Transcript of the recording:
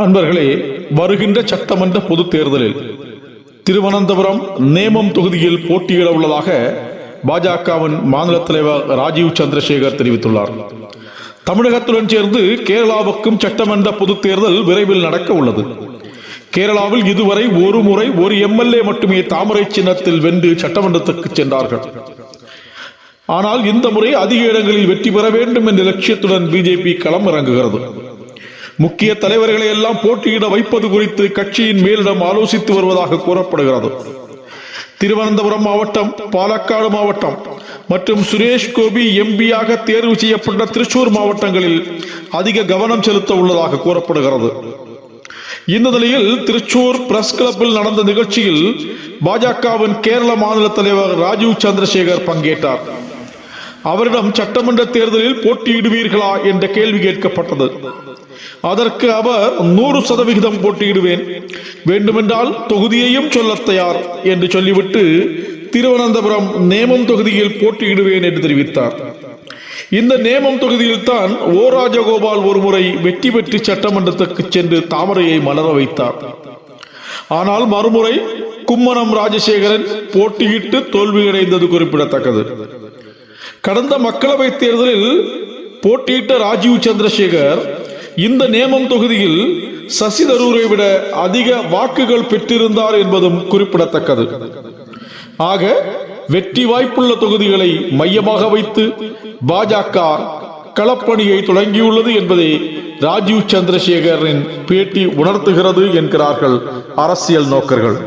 அன்பர்களே வருகின்ற சட்டமன்ற பொது தேர்தலில் திருவனந்தபுரம் நேமம் தொகுதியில் போட்டியிட உள்ளதாக பாஜகவின் மாநில தலைவர் ராஜீவ் சந்திரசேகர் தெரிவித்துள்ளார். தமிழகத்துடன் சேர்ந்து கேரளாவுக்கும் சட்டமன்ற பொது தேர்தல் விரைவில் நடக்க உள்ளது. கேரளாவில் இதுவரை ஒரு முறை ஒரு எம்எல்ஏ மட்டுமே தாமரை சின்னத்தில் வென்று சட்டமன்றத்துக்கு சென்றார்கள். ஆனால் இந்த முறை அதிக இடங்களில் வெற்றி பெற வேண்டும் என்ற லட்சியத்துடன் பிஜேபி களம் இறங்குகிறது. முக்கிய தலைவர்களை எல்லாம் போட்டியிட வைப்பது குறித்து கட்சியின் மேலிடம் ஆலோசித்து வருவதாக கூறப்படுகிறது. திருவனந்தபுரம் மாவட்டம் பாலக்காடு மாவட்டம் மற்றும் சுரேஷ் கோபி எம்பியாக தேர்வு செய்யப்பட்ட திருச்சூர் மாவட்டங்களில் அதிக கவனம் செலுத்த உள்ளதாக கூறப்படுகிறது. இந்த நிலையில் திருச்சூர் பிரஸ் கிளப்பில் நடந்த நிகழ்ச்சியில் பாஜகவின் கேரள மாநில தலைவர் ராஜீவ் சந்திரசேகர் பங்கேற்றார். அவரிடம் சட்டமன்ற தேர்தலில் போட்டியிடுவீர்களா என்ற கேள்வி கேட்கப்பட்டது. அதற்கு அவர் நூறு சதவிகிதம் போட்டியிடுவேன். வேண்டுமென்றால் தொகுதியையும் சொல்ல தயார் என்று சொல்லிவிட்டு திருவனந்தபுரம் நேமம் தொகுதியில் போட்டியிடுவேன் என்று தெரிவித்தார். இந்த நேமம் தொகுதியில் தான் ஓ. ராஜகோபால் ஒருமுறை வெற்றி பெற்று சட்டமன்றத்துக்கு சென்று தாமரையை மலர வைத்தார். ஆனால் மறுமுறை கும்மனம் ராஜசேகரன் போட்டியிட்டு தோல்வியடைந்தது குறிப்பிடத்தக்கது. கடந்த மக்களவைத் தேர்தலில் போட்டியிட்ட ராஜீவ் சந்திரசேகர் இந்த நேமம் தொகுதியில் சசி தரூரை விட அதிக வாக்குகள் பெற்றிருந்தார் என்பதும் குறிப்பிடத்தக்கது. ஆக வெற்றி வாய்ப்புள்ள தொகுதிகளை மையமாக வைத்து பாஜக களப்பணியை தொடங்கியுள்ளது என்பதை ராஜீவ் சந்திரசேகரின் பேட்டி உணர்த்துகிறது என்கிறார்கள் அரசியல் நோக்கர்கள்.